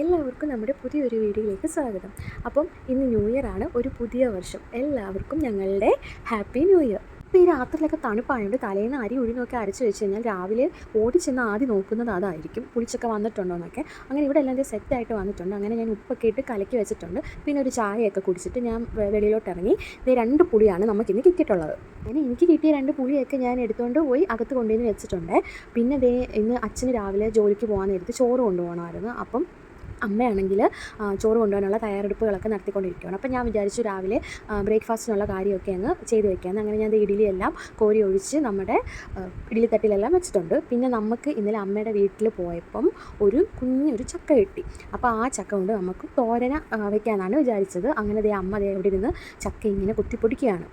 എല്ലാവർക്കും നമ്മുടെ പുതിയൊരു വീഡിയോയിലേക്ക് സ്വാഗതം. അപ്പം ഇന്ന് ന്യൂ ഇയർ ആണ് ഒരു പുതിയ വർഷം. എല്ലാവർക്കും ഞങ്ങളുടെ ഹാപ്പി ന്യൂ ഇയർ. ഇപ്പോൾ ഈ രാത്രിയിലൊക്കെ തണുപ്പായതുകൊണ്ട് തലേന്ന് അരി ഉഴുന്നൊക്കെ അരച്ച് വെച്ച് കഴിഞ്ഞാൽ രാവിലെ ഓടി ചെന്ന് ആദ്യം നോക്കുന്നത് അതായിരിക്കും. പുളിച്ചൊക്കെ വന്നിട്ടുണ്ടോ എന്നൊക്കെ. അങ്ങനെ ഇവിടെ എല്ലാം സെറ്റായിട്ട് വന്നിട്ടുണ്ട്. അങ്ങനെ ഞാൻ ഉപ്പൊക്കെ ഇട്ട് കലക്കി വെച്ചിട്ടുണ്ട്. പിന്നെ ഒരു ചായയൊക്കെ കുടിച്ചിട്ട് ഞാൻ വെളിയിലോട്ട് ഇറങ്ങി. ഇത് രണ്ട് പുളിയാണ് നമുക്കിന്ന് കിട്ടിയിട്ടുള്ളത്. അങ്ങനെ എനിക്ക് കിട്ടിയ രണ്ട് പുളിയൊക്കെ ഞാൻ എടുത്തുകൊണ്ട് പോയി അകത്ത് കൊണ്ടുവന്ന് വെച്ചിട്ടുണ്ട്. പിന്നെ ദേ ഇന്ന് അച്ഛന് രാവിലെ ജോലിക്ക് പോകാൻ നേരത്ത് ചോറ് കൊണ്ടുപോകണമായിരുന്നു അപ്പം അമ്മയാണെങ്കിൽ ചോറ് കൊണ്ടുപോകാനുള്ള തയ്യാറെടുപ്പുകളൊക്കെ നടത്തിക്കൊണ്ടിരിക്കുകയാണ്. അപ്പോൾ ഞാൻ വിചാരിച്ചു രാവിലെ ബ്രേക്ക്ഫാസ്റ്റിനുള്ള കാര്യമൊക്കെ അങ്ങ് ചെയ്ത് വെക്കാമെന്ന്. അങ്ങനെ ഞാൻ ദേ ഇഡ്ഡലിയെല്ലാം കോരി ഒഴിച്ച് നമ്മുടെ ഇഡ്ഡലി തട്ടിലെല്ലാം വെച്ചിട്ടുണ്ട്. പിന്നെ നമുക്ക് ഇന്നലെ അമ്മയുടെ വീട്ടിൽ പോയപ്പം ഒരു കുഞ്ഞൊരു ചക്ക കിട്ടി. അപ്പോൾ ആ ചക്ക കൊണ്ട് നമുക്ക് തോരന വെക്കാനാണ് വിചാരിച്ചത്. അങ്ങനെ ദേ അമ്മ ദേ അവിടെ ഇരുന്ന് ചക്ക ഇങ്ങനെ കുത്തിപ്പൊടിക്കുകയാണ്.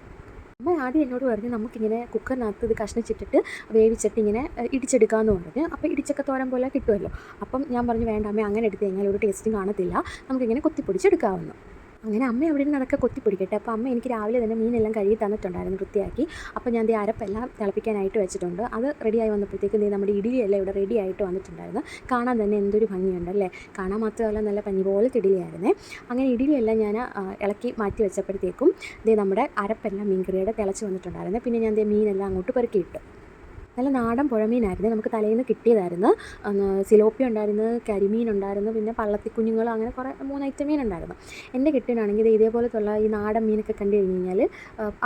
അമ്മ ആദ്യം എന്നോട് പറഞ്ഞു നമുക്കിങ്ങനെ കുക്കറിനകത്ത് ഇത് കഷ്ണിച്ചിട്ടിട്ട് വേവിച്ചിട്ട് ഇങ്ങനെ ഇടിച്ചെടുക്കാന്ന് പറഞ്ഞു. അപ്പോൾ ഇടിച്ചൊക്കെ തോരൻ പോലെ കിട്ടുമല്ലോ. അപ്പം ഞാൻ പറഞ്ഞു വേണ്ട അമ്മ അങ്ങനെ എടുത്തു കഴിഞ്ഞാൽ ഒരു ടേസ്റ്റും കാണത്തില്ല. നമുക്കിങ്ങനെ കുത്തിപ്പൊടിച്ചെടുക്കാവുന്നു അങ്ങനെ അമ്മ അവിടെ നിന്ന് അതൊക്കെ കൊത്തിപ്പൊടിക്കട്ടെ. അപ്പോൾ അമ്മ എനിക്ക് രാവിലെ തന്നെ മീനെല്ലാം കഴുകി തന്നിട്ടുണ്ടായിരുന്നു വൃത്തിയാക്കി. അപ്പോൾ ഞാൻ ദേ അരപ്പെല്ലാം തിളപ്പിക്കാനായിട്ട് വെച്ചിട്ടുണ്ട്. അത് റെഡിയായി വന്നപ്പോഴത്തേക്ക് ദേ നമ്മുടെ ഇഡിലിയെല്ലാം ഇവിടെ റെഡി ആയിട്ട് വന്നിട്ടുണ്ടായിരുന്നു. കാണാൻ തന്നെ എന്തൊരു ഭംഗിയുണ്ട് അല്ലേ? കാണാൻ മാത്രമല്ല നല്ല പഞ്ഞി പോലെ ഇഡലിയായിരുന്നേ അങ്ങനെ ഇഡിലിയെല്ലാം ഞാൻ ഇളക്കി മാറ്റി വെച്ചപ്പോഴത്തേക്കും ദേ നമ്മുടെ അരപ്പെല്ലാം മീൻകറിയുടെ തിളച്ച് വന്നിട്ടുണ്ടായിരുന്നു. പിന്നെ ഞാൻ ദേ മീനെല്ലാം അങ്ങോട്ട് പെറുക്കിയിട്ടു. നല്ല നാടൻ പുഴമീനായിരുന്നു. നമുക്ക് തലേന്ന് കിട്ടിയതായിരുന്നു. സിലോപ്പി ഉണ്ടായിരുന്നു കരിമീൻ ഉണ്ടായിരുന്നു പിന്നെ പള്ളത്തിക്കുഞ്ഞുങ്ങൾ അങ്ങനെ കുറേ മൂന്ന് ഐറ്റം മീൻ ഉണ്ടായിരുന്നു. എന്റെ കിട്ടിയതാണെങ്കിൽ ഇത് ഇതേപോലത്തുള്ള ഈ നാടൻ മീനൊക്കെ കണ്ടു കഴിഞ്ഞ് കഴിഞ്ഞാൽ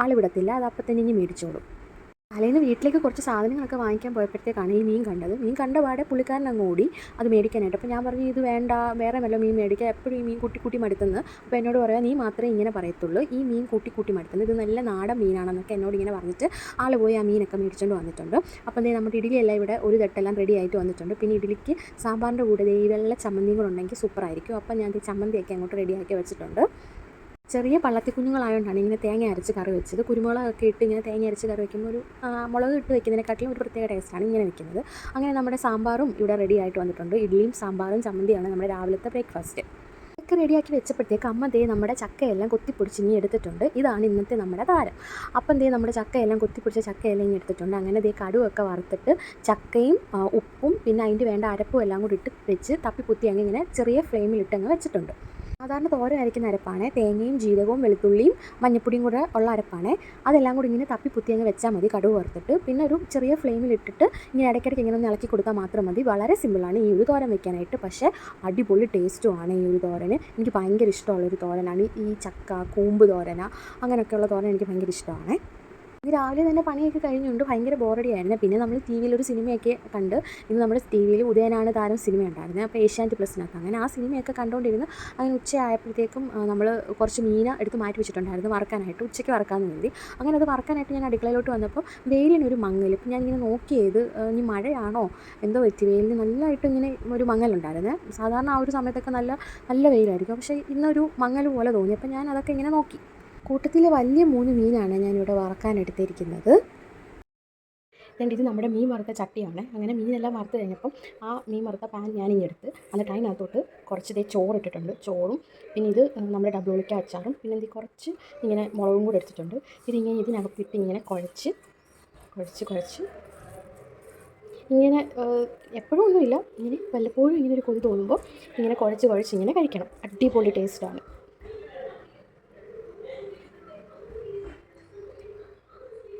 ആൾ വിടത്തില്ല അത് അപ്പം തന്നെ ഇനി മേടിച്ചോളും. തലേന്ന് വീട്ടിലേക്ക് കുറച്ച് സാധനങ്ങളൊക്കെ വാങ്ങിക്കാൻ പോയപ്പോഴത്തേക്കാണ് ഈ മീൻ കണ്ടത്. മീൻ കണ്ട പാടെ പുള്ളിക്കാരൻ അങ്ങ് ഓടി അത് മേടിക്കാനായിട്ട്. അപ്പോൾ ഞാൻ പറഞ്ഞു ഇത് വേണ്ട വേറെ വല്ല മീൻ മേടിക്കുക എപ്പോഴും ഈ മീൻ കുട്ടി കൂട്ടി മടുത്തുന്നത് അപ്പോൾ എന്നോട് പറയാം നീ മാത്രമേ ഇങ്ങനെ പറയത്തുള്ളൂ. ഈ മീൻ കൂട്ടി കൂട്ടി മടുത്തുന്നത് ഇത് നല്ല നാടൻ മീനാണെന്നൊക്കെ എന്നോട് ഇങ്ങനെ പറഞ്ഞിട്ട് ആൾ പോയി ആ മീനൊക്കെ മേടിച്ചുകൊണ്ട് വന്നിട്ടുണ്ട്. അപ്പോൾ ദേ നമ്മുടെ ഇഡലിയെല്ലാം ഇവിടെ ഒരു തട്ടെല്ലാം റെഡി ആയിട്ട് വന്നിട്ടുണ്ട്. പിന്നെ ഇഡലിക്ക് സാമ്പാറിന്റെ കൂടെ ഈ വെള്ള ചമ്മന്തിയും കൂടെ ഉണ്ടെങ്കിൽ സൂപ്പറായിരിക്കും അപ്പോൾ ഞാൻ ഈ ചമ്മന്തിയൊക്കെ അങ്ങോട്ട് റെഡിയാക്കി വെച്ചിട്ടുണ്ട്. ചെറിയ പള്ളത്തിക്കുഞ്ഞുങ്ങളായതുകൊണ്ടാണ് ഇങ്ങനെ തേങ്ങ അരച്ച് കറി വെച്ചത്. കുരുമുളകൊക്കെ ഇട്ട് ഇങ്ങനെ തേങ്ങ അരച്ച് കറി വെക്കുമ്പോൾ ഒരു മുളക് ഇട്ട് വെക്കുന്നതിനെക്കാട്ടിലും ഒരു പ്രത്യേക ടേസ്റ്റാണ് ഇങ്ങനെ വെക്കുന്നത്. അങ്ങനെ നമ്മുടെ സാമ്പാറും ഇവിടെ റെഡി ആയിട്ട് വന്നിട്ടുണ്ട്. ഇഡ്ഡലിയും സാമ്പാറും ചമ്മന്തിയാണ് നമ്മുടെ രാവിലത്തെ ബ്രേക്ക്ഫാസ്റ്റ് ഒക്കെ റെഡിയാക്കി വെച്ചപ്പോഴത്തേക്ക് അമ്മ ദേ നമ്മുടെ ചക്കയെല്ലാം കൊത്തിപ്പൊടിച്ച് ഇനി എടുത്തിട്ടുണ്ട്. ഇതാണ് ഇന്നത്തെ നമ്മുടെ താരം. അപ്പം ദേ നമ്മുടെ ചക്കയെല്ലാം കൊത്തിപ്പൊടിച്ച ചക്കയെല്ലാം ഇനി എടുത്തിട്ടുണ്ട്. അങ്ങനെ ദേ കടുവൊക്കെ വറുത്തിട്ട് ചക്കയും ഉപ്പും പിന്നെ അതിന്റെ വേണ്ട അരപ്പും എല്ലാം കൂടി ഇട്ട് വെച്ച് തപ്പിപ്പുത്തി അങ്ങനെ ഇങ്ങനെ ചെറിയ ഫ്ലെയിമിലിട്ട് അങ്ങ് വെച്ചിട്ടുണ്ട്. സാധാരണ അരയ്ക്കുന്ന അരപ്പാണ്. തേങ്ങയും ജീരകവും വെളുത്തുള്ളിയും മഞ്ഞപ്പൊടിയും കൂടെ ഉള്ള അരപ്പാണ്. അതെല്ലാം കൂടി ഇങ്ങനെ തപ്പി പുത്തി അങ്ങ് വെച്ചാൽ മതി കടുവ് വറുത്തിട്ട്. പിന്നെ ഒരു ചെറിയ ഫ്ലെയിമിൽ ഇട്ടിട്ട് ഇങ്ങനെ ഇടയ്ക്കിടയ്ക്ക് ഇങ്ങനെ ഒന്ന് ഇളക്കി കൊടുത്താൽ മാത്രം മതി. വളരെ സിമ്പിളാണ് ഈ ഒരു തോരൻ വെക്കാനായിട്ട്. പക്ഷേ അടിപൊളി ടേസ്റ്റുമാണ് ഈ ഒരു തോരന്. എനിക്ക് ഭയങ്കര ഇഷ്ടമുള്ളൊരു തോരനാണ്. ഈ ചക്ക കൂമ്പ് തോരന അങ്ങനെയൊക്കെയുള്ള തോരൻ എനിക്ക് ഭയങ്കര ഇഷ്ടമാണ്. രാവിലെ തന്നെ പണിയൊക്കെ കഴിഞ്ഞുകൊണ്ട് ഭയങ്കര ബോറടിയായിരുന്നു. പിന്നെ നമ്മൾ ടി വിയിൽ ഒരു സിനിമയൊക്കെ കണ്ട് ഇന്ന് നമ്മുടെ ടി വിയിൽ ഉദയനാണ് താരം സിനിമ ഉണ്ടായിരുന്നത് അപ്പോൾ ഏഷ്യാനെറ്റ് പ്ലസിനകത്ത് അങ്ങനെ ആ സിനിമയൊക്കെ കണ്ടുകൊണ്ടിരുന്നു അങ്ങനെ ഉച്ചയായപ്പോഴത്തേക്കും നമ്മൾ കുറച്ച് മീന എടുത്ത് മാറ്റി വെച്ചിട്ടുണ്ടായിരുന്നു വറക്കാനായിട്ട് ഉച്ചയ്ക്ക് വറക്കാമെന്ന് കരുതി. അങ്ങനെ അത് വറക്കാനായിട്ട് ഞാൻ അടുക്കളയിലോട്ട് വന്നപ്പോൾ വെയിലിനൊരു മങ്ങൽ ഇപ്പം ഞാനിങ്ങനെ നോക്കിയത് ഇനി മഴയാണോ? എന്തോ പറ്റി? വെയിലിന് നല്ലതായിട്ട് ഇങ്ങനെ ഒരു മങ്ങലുണ്ടായിരുന്നു. സാധാരണ ആ ഒരു സമയത്തൊക്കെ നല്ല നല്ല വെയിലായിരിക്കും. പക്ഷേ ഇന്നൊരു മങ്ങൽ പോലെ തോന്നി. അപ്പോൾ ഞാൻ അതൊക്കെ ഇങ്ങനെ നോക്കി. കൂട്ടത്തിലെ വലിയ മൂന്ന് മീനാണ് ഞാനിവിടെ വറക്കാനെടുത്തിരിക്കുന്നത് രണ്ട് ഇത് നമ്മുടെ മീൻ വറുത്ത ചട്ടിയാണ്. അങ്ങനെ മീനെല്ലാം വറുത്ത് കഴിഞ്ഞപ്പം ആ മീൻ വറുത്ത പാൻ ഞാനിങ്ങനെ എടുത്ത് എന്നിട്ട് അതിനകത്തോട്ട് കുറച്ച് ഇതേ ചോറ് ഇട്ടിട്ടുണ്ട് ചോറും പിന്നെ ഇത് നമ്മുടെ ഡബിൾ ഉളിക്ക അച്ചാറും പിന്നെ ഇത് കുറച്ച് ഇങ്ങനെ മുളകും കൂടെ എടുത്തിട്ടുണ്ട്. ഇതിങ്ങനെ ഇതിനകത്തിട്ട് ഇങ്ങനെ കുഴച്ച് കുഴച്ച് കുഴച്ച്. ഇങ്ങനെ എപ്പോഴും ഒന്നുമില്ല. ഇങ്ങനെ വല്ലപ്പോഴും ഇങ്ങനെ ഒരു കൊതി തോന്നുമ്പോൾ ഇങ്ങനെ കുഴച്ച് കുഴച്ച് ഇങ്ങനെ കഴിക്കണം. അടിപൊളി ടേസ്റ്റാണ്.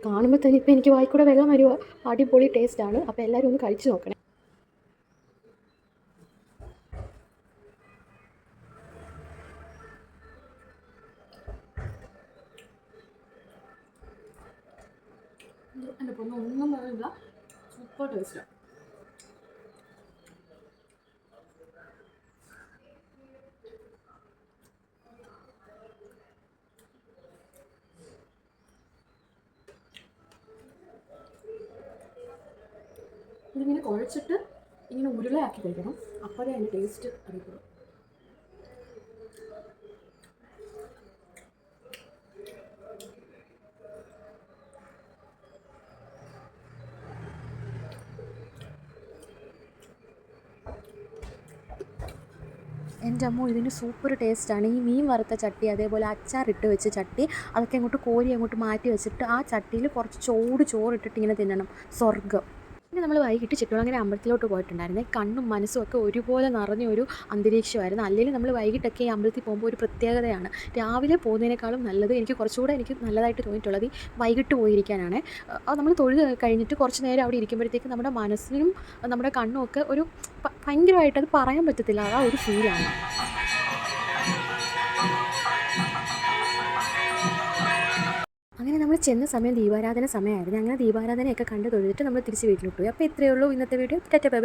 കാണുമ്പോൾ തന്നെ ഇപ്പോൾ എനിക്ക് വായിക്കൂടെ വെള്ളം വരുവ. അടിപൊളി ടേസ്റ്റാണ് അപ്പോൾ എല്ലാവരും ഒന്ന് കഴിച്ചു നോക്കണേ. എന്റെ ഒന്നും പറയുന്നില്ല സൂപ്പർ ടേസ്റ്റാണ് ഇതിങ്ങനെ കുഴച്ചിട്ട് ഇങ്ങനെ ഉരുളയാക്കി കഴിക്കണം. അപ്പോഴേ അതിന്റെ ടേസ്റ്റ് അറിയുള്ളൂ എന്റെ അമ്മ ഇതിന് സൂപ്പർ ടേസ്റ്റാണ് ഈ മീൻ വറുത്ത ചട്ടി അതേപോലെ അച്ചാറിട്ട് വെച്ച ചട്ടി അതൊക്കെ അങ്ങോട്ട് കോരി അങ്ങോട്ട് മാറ്റി വെച്ചിട്ട് ആ ചട്ടിയിൽ കുറച്ച് ചോട് ചോറിട്ടിട്ട് ഇങ്ങനെ തിന്നണം. സ്വർഗം. പിന്നെ നമ്മൾ വൈകിട്ട് ചിറ്റോളങ്ങനെ അമ്പലത്തിലോട്ട് പോയിട്ടുണ്ടായിരുന്നേ. കണ്ണും മനസ്സും ഒക്കെ ഒരുപോലെ നിറഞ്ഞ ഒരു അന്തരീക്ഷമായിരുന്നു. അല്ലെങ്കിൽ നമ്മൾ വൈകിട്ടൊക്കെ ഈ അമ്പലത്തിൽ പോകുമ്പോൾ ഒരു പ്രത്യേകതയാണ്. രാവിലെ പോകുന്നതിനേക്കാളും നല്ലത് എനിക്ക് കുറച്ചുകൂടെ എനിക്ക് നല്ലതായിട്ട് തോന്നിയിട്ടുള്ളത് വൈകിട്ട് പോയിരിക്കാനാണ്. നമ്മൾ തൊഴിൽ കഴിഞ്ഞിട്ട് കുറച്ച് നേരം അവിടെ ഇരിക്കുമ്പോഴത്തേക്ക് നമ്മുടെ മനസ്സിനും നമ്മുടെ കണ്ണും ഒക്കെ ഒരു ഭയങ്കരമായിട്ട് അത് പറയാൻ പറ്റത്തില്ല. ആ ഒരു ഫീലാണ് നമ്മൾ ചെന്ന സമയം ദീപാരാധന സമയമായിരുന്നു. അങ്ങനെ ദീപാരാധനയൊക്കെ കണ്ട് തൊഴുതിട്ട് നമ്മൾ തിരിച്ച് വീട്ടിലോട്ട് പോയി. അപ്പോൾ ഇത്രയേ ഉള്ളൂ ഇന്നത്തെ വീഡിയോ. ടെറ്റ ബൈ